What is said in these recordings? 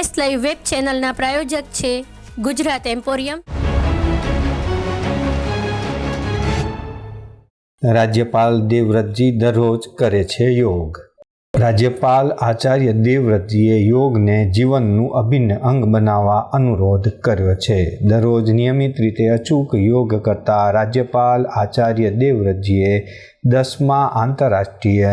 S live web ચેનલના પ્રાયોજક છે Gujarat emporium. રાજ્યપાલ દેવવ્રતજી દરરોજ કરે છે યોગ. રાજ્યપાલ આચાર્ય દેવવ્રતજીએ યોગને જીવનનું અભિન્ન અંગ બનાવવા અનુરોધ કર્યો છે. દરરોજ નિયમિત રીતે અચૂક યોગ કરતા રાજ્યપાલ આચાર્ય દેવવ્રતજીએ દસમા આંતરરાષ્ટ્રીય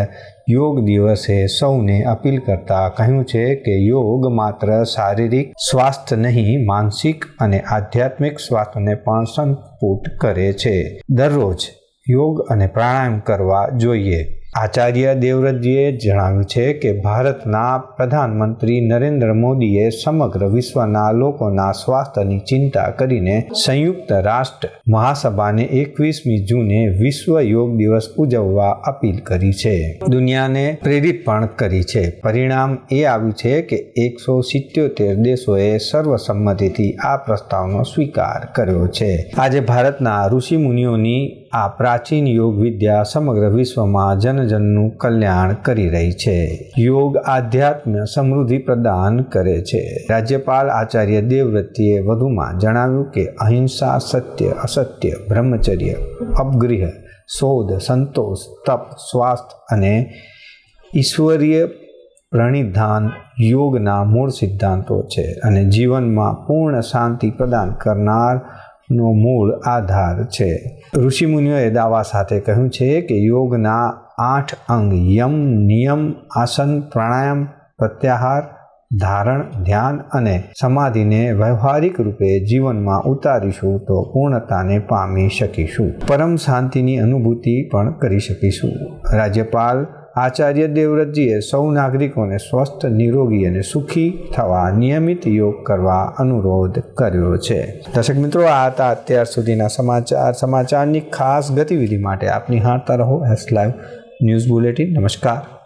યોગ દિવસે સૌને અપીલ કરતા કહ્યું છે કે યોગ માત્ર શારીરિક સ્વાસ્થ્ય નહીં, માનસિક અને આધ્યાત્મિક સ્વાસ્થ્યને પણ સંપુટ કરે છે. દરરોજ યોગ અને પ્રાણાયામ કરવા જોઈએ. આચાર્ય દેવવ્રતજીએ જણાવ્યું છે કે ભારતના પ્રધાનમંત્રી નરેન્દ્ર મોદીએ સમગ્ર વિશ્વના લોકોના સ્વાસ્થ્યની ચિંતા કરીને સંયુક્ત રાષ્ટ્ર મહાસભાને એકવીસમી જૂને વિશ્વ યોગ દિવસ ઉજવવા અપીલ કરી છે. દુનિયાને પ્રેરિત પણ કરી છે. પરિણામ એ આવ્યું છે કે એકસો સિત્યોતેર દેશોએ સર્વસંમતિથી આ પ્રસ્તાવનો સ્વીકાર કર્યો છે. આજે ભારતના ઋષિ મુનિઓની આ પ્રાચીન યોગ વિદ્યા સમગ્ર વિશ્વમાં જનજનનું કલ્યાણ કરી રહી છે. યોગ આધ્યાત્મ સમૃદ્ધિ પ્રદાન કરે છે. રાજ્યપાલ આચાર્ય દેવવ્રતીએ વધુમાં જણાવ્યું કે અહિંસા સત્ય, અસત્ય, બ્રહ્મચર્ય, અપગૃહ, શોધ, સંતોષ, તપ સ્વાસ્થ્ય અને ઈશ્વરીય પ્રણિધાન યોગના મૂળ સિદ્ધાંતો છે અને જીવનમાં પૂર્ણ શાંતિ પ્રદાન કરનાર નો મૂળ આધાર છે. ઋષિમુનિઓએ દાવા સાથે કહ્યું છે કે યોગના આઠ અંગ યમ, નિયમ, આસન, પ્રાણાયામ, પ્રત્યાહાર, ધારણ, ધ્યાન અને સમાધિને વ્યવહારિક રૂપે જીવનમાં ઉતારીશું તો પૂર્ણતાને પામી શકીશું. પરમ શાંતિની અનુભૂતિ પણ કરી શકીશું. રાજ્યપાલ આચાર્ય દેવવ્રતજીએ સૌ નાગરિકોને સ્વસ્થ, નિરોગી અને સુખી થવા નિયમિત યોગ કરવા અનુરોધ કર્યો છે. દર્શક મિત્રો, આ હતા અત્યાર સુધીના સમાચાર. સમાચારની ખાસ ગતિવિધિ માટે આપ નિહાળતા રહો. S live news bulletin. નમસ્કાર.